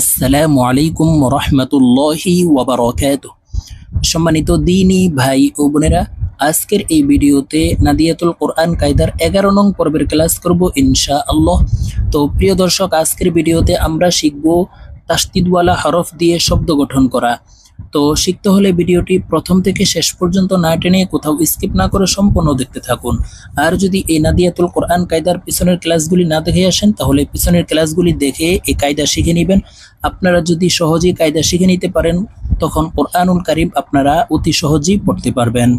আসসালামু আলাইকুম রহমতুল্লাহি ওবরাকাত। সম্মানিত দিনী ভাই ও বোনেরা, আজকের এই ভিডিওতে নাদিয়াতুল কোরআন কায়দার এগারো নং পর্বের ক্লাস করব ইনশা আল্লাহ তো প্রিয় দর্শক, আজকের ভিডিওতে আমরা শিখব তাস্তিদওয়ালা হরফ দিয়ে শব্দ গঠন করা। তো শিখতে হলে ভিডিওটি প্রথম থেকে শেষ পর্যন্ত না টেনে কোথাও স্কিপ না করে সম্পূর্ণ দেখতে থাকুন আর যদি এই নাদিয়াতুল কোরআন কায়দার পিছনের ক্লাসগুলি না দেখে আসেন তাহলে পিছনের ক্লাসগুলি দেখে এই কায়দা শিখে নেবেন আপনারা যদি সহজেই কায়দা শিখে নিতে পারেন তখন কোরআনুল কারিম আপনারা অতি সহজেই পড়তে পারবেন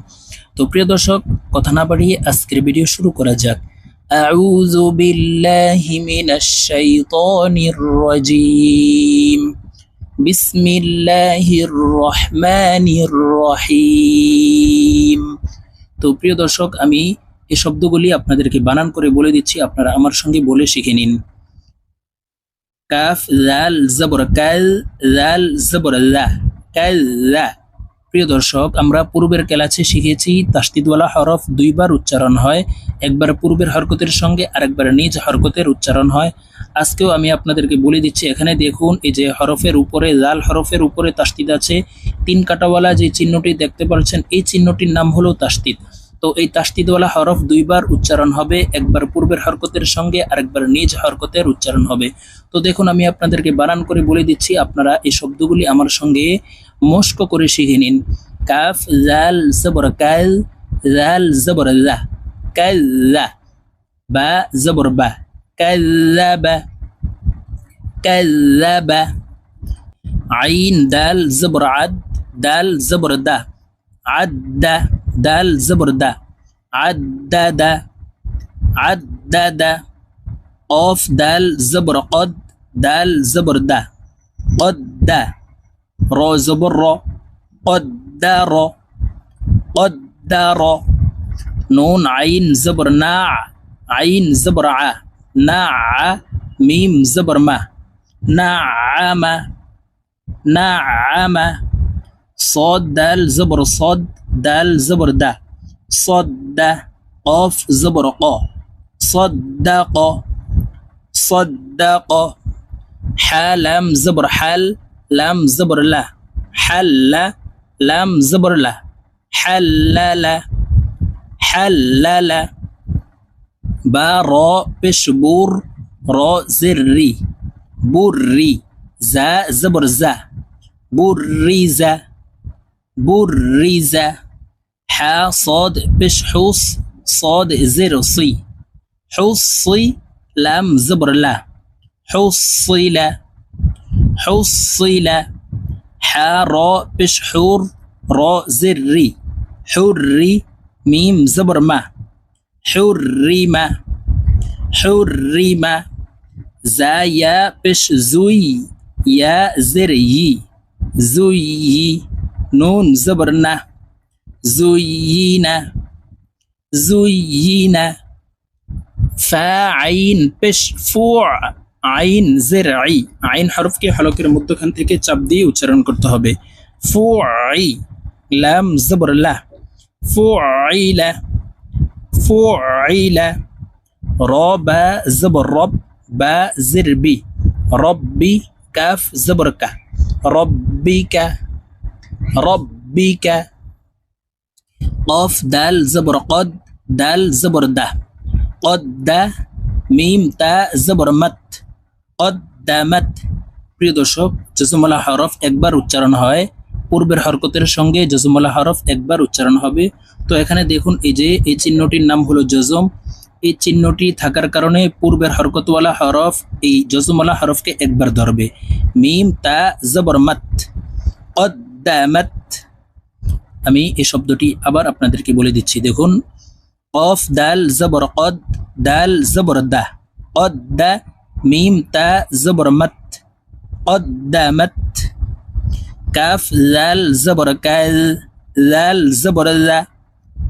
তো প্রিয় দর্শক কথা না বাড়িয়ে আজকের ভিডিও শুরু করা যাক أعوذ بالله من الشيطان الرجيم বিসমিল্লাহির রহমানির রহিম। তো প্রিয় দর্শক, আমি এই শব্দগুলি আপনাদেরকে বানান করে বলে দিচ্ছি, আপনারা আমার সঙ্গে বলে শিখে নিন। কাফ, জাল, জবর, কাল লাল জবর, লা, কাল, লা। প্রিয় দর্শক, আমরা পূর্বের কেলাছে শিখেছি তাস্তিদওয়ালা হরফ দুইবার উচ্চারণ হয়। একবার পূর্বের হরকতের সঙ্গে আরেকবার নিজ হরকতের উচ্চারণ হয়। আজকেও আমি আপনাদেরকে বলে দিচ্ছি, এখানে দেখুন, এই যে হরফের উপরে, লাল হরফের উপরে তাস্তিদ আছে। তিন কাটাওয়ালা যে চিহ্নটি দেখতে পাচ্ছেন, এই চিহ্নটির নাম হলো তাস্তিদ। তো এই তাস্তিদওয়ালা হরফ দুইবার উচ্চারণ হবে, একবার পূর্বের হরকতের সঙ্গে, আরেকবার নিজ হরকতের উচ্চারণ হবে। তো দেখুন, আমি আপনাদেরকে বানান করে বলে দিচ্ছি, আপনারা এই শব্দগুলি আমার সঙ্গে মস্ক করে শিখে নিন। কাফ, জাল, জবর, কাল, জাল, জবর লা কাল্লা বা, জবর, বা। كذب. كذب. عين دال زبر عد. دال زبر دا عد دال زبر دا عدد عدد قاف دال زبر قد. دال زبر دا قد را زبر را. قدر قدر نون عين زبر ناع. عين زبر ع. ناع ميم زبر ما. نعم نعم صاد دال زبر صاد دال زبر دا. صد قاف زبر قا. صدق صدق حالم زبر حل لام زبر لا. حل لام زبر لا. حلل حلل با را بش بور را زري بري زا زبر زا بريزه برز حا صاد بش حوص صاد زر صي حصي لام زبر لا حصل حصل حا را بش حور را زري حري ميم زبر ما حرم حرم زايا بش زوي يا زري زوي نون زبرنا زينا زينا فاعين بش فوع আইন জেরআই আইন হরফকে হলকের মধ্যখান থেকে চাপ দিয়ে উচ্চারণ করতে হবে ফুআই লাম জবর লা ফুআইলা ফুআইলা র রব জবর রব, বা জির বি। রব্বি কাফ জবর কা। রব্বি কা রব্বি কা। কফ, দাল জবর কদ, দাল জবর দা। কদ দা, মিম, তা জবর মত। কদ দামাত প্রিয় দর্শক জজমলা হরফ একবার উচ্চারণ হয়। পূর্বের হরকতের সঙ্গে জজমলা হরফ একবার উচ্চারণ হবে। তো এখানে দেখুন, এই যে, এই চিহ্নটির নাম হলো জজম। এই চিহ্নটি থাকার কারণে পূর্বের হরকতওয়ালা হরফ, এই জজমলা হরফকে একবার ধরবে। মিম, তা, জবর, মত কদ্দামাত আমি এই শব্দটি আবার আপনাদেরকে বলে দিচ্ছি, দেখুন। কফ দাল, জবর কদ দাল, জবর, দা। কদ্দা মিম, তা, জবর, মত। কদ্দামাত কাফ জাল জবর, কাল। জাল জবর, লা।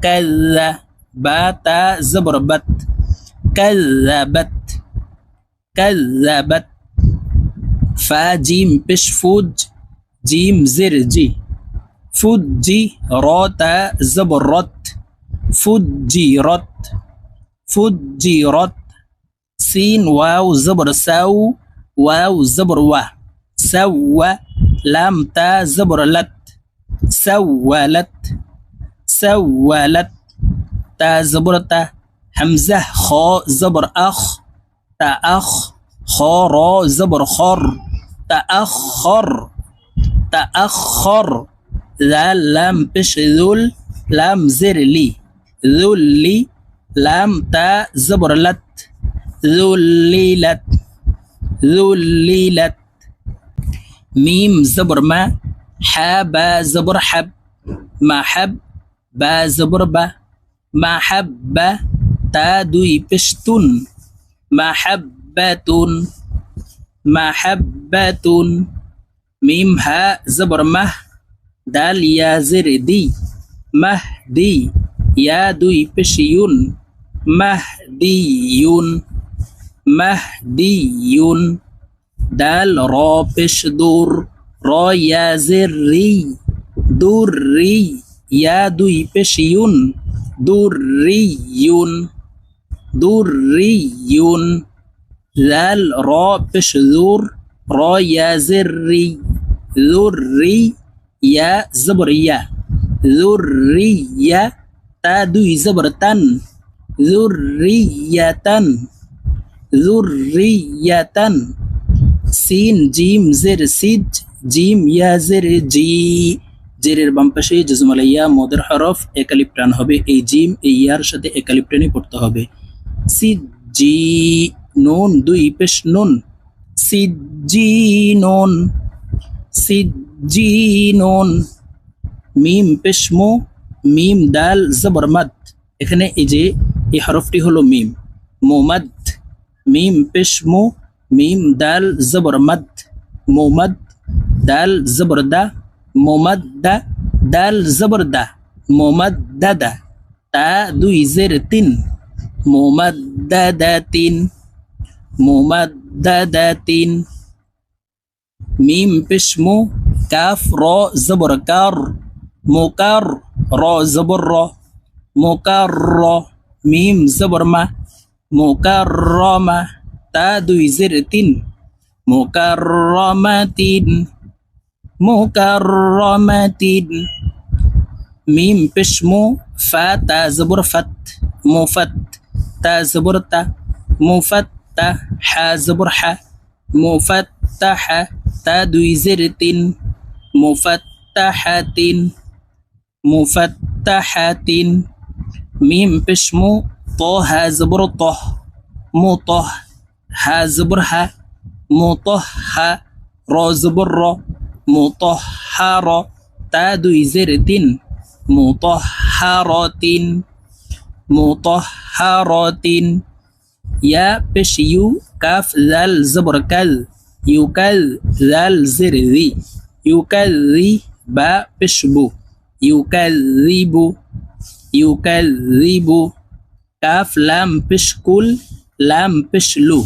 কাল্লা বা, তা, জবর, বাত। كذبت. كذبت. فا جيم بش فود جيم زرجي. جي راتا زبرت. جي فجيرت سين واو زبر ساو. واو زبر وا. سوى لام تا زبر لت. سولت سولت تا زبر تا. تا همزة خا زبر أخ تا أخ خا را زبر خر تأخر تأخر ذا لام بش ذل لام زر لي ذلي لام تا زبر لت ذللت ذللت ميم زبر ما حاب زبر حب ما حب با زبر با ما حب তা দুই পেস্তুন মাহাব্বাতুন মাহাব্বাতুন মিম হা জবর মাহ দাল ইয়া জের দি মাহ দি ইয়া দুই পেশিউন মাহ দি ইউন মাহ দি ইউন দাল র পেশ দূর র ইয়া জের রি দূর রি ইয়া দুই পেশিউন দূর রি ইউন দুর্রিয়ুন লাল র পেশ জুর র ইয়া জিররি জুররি ইয়া জবরিয়া জুররিয়া তা দুই জবর তান জুররিয়াতান জুররিয়াতান সিন জিম জের সিদ জিম ইয়া জের জি জেরের বাম পাশে জজমালাইয়া মদের হরফ একালিপ্টান হবে এই জিম এই ইয়ার সাথে একালিপ্টানই পড়তে হবে নুন দুই পেশ নুন সিদ জি নুন মিম পেশ মু মিম দাল জবর মাদ এখানে এই যে, এই হরফটি হলো মিম। মোমাদ, মিম পেশ মু মিম দাল জবর মদ মোমদ, দাল জবর দা মোমদ দা, দাল জবর দা মোমদ দাদা। তা দুই জের তিন। মোমদ দাদা তিন মোমদ দাদা তিন মিম পেশমু কাফ, র, জবর, কার। মোকার, র, জবর, র। মোকার, র, মিম, জবর, মা। মোকার মা, তা দুই জের, তিন। মোকাররমাতিন মোকাররমাতিন মিম পেশমু ফা তা জবর ফাত মুফাত তা জবর তা, জবর হা মুফাত্তাহা তা দুই জের তিন মুফাত্তাহাতিন মুফাত্তাহাতিন মিম পেশমু ত হা জবর তহ মুতহ হা জবর হা মুতহ হা র জবর র মুতহ হা র তা দুই জের তিন মুতহ হা র তিন মুতহ হা র তিন ইয়া পেশ ইউ কাফ জাল জবর কাল ইউ কাল জাল জের রি ইউ কাল রি বা পেশ বু ইউ কাল রিবু ইউ কাল রিবু কাফ লাম পেশ কুল লাম পেশ লু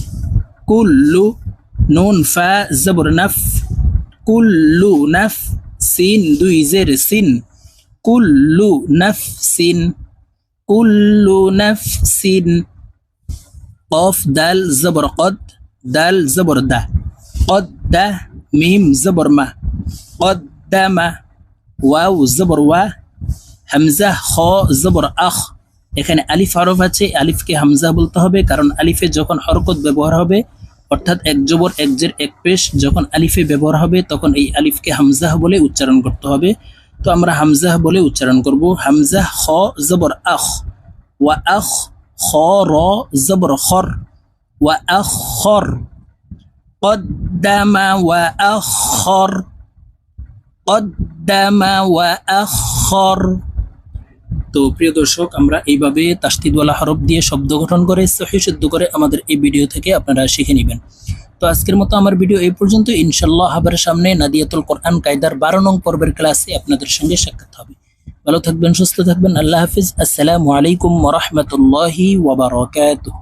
কুল্লু নুন ফা জবর নফ কুল্লু নফ সিন দুই জের সিন কুল্লু নাফসিন কফ দাল জবর কদ দাল জবর দা কদ দা মিম জবর মা কদ দা মা ওয়াও জবর ওয়া হামজা খ জবর আখ এখানে আলিফ হরফ আছে। আলিফকে হামজা বলতে হবে। কারণ আলিফে যখন হরকত ব্যবহার হবে, অর্থাৎ এক জবর, এক জের, এক পেশ যখন আলিফে ব্যবহার হবে, তখন এই আলিফকে হামজাহ বলে উচ্চারণ করতে হবে। তো আমরা হামজাহ বলে উচ্চারণ করব হামজা খ জবর আখ ওয়া আখ খ র জবর খর ওয়া আখর قدم وأخر قدم وأخر তো প্রিয় দর্শক আমরা এইভাবে তাস্তিদওয়ালা হরফ দিয়ে শব্দ গঠন করে সহি শুদ্ধ করে আমাদের এই ভিডিও থেকে আপনারা শিখে নেবেন তো আজকের মতো আমার ভিডিও এই পর্যন্ত ইনশাল্লাহ আবার সামনে নাদিয়াতুল কোরআন কায়দার বারো নং পর্বের ক্লাসে আপনাদের সঙ্গে সাক্ষাৎ হবে। ভালো থাকবেন, সুস্থ থাকবেন। আল্লাহ হাফিজ। আসসালামু আলাইকুম ওরহমতুল্লাহি ওবরাকাতুহ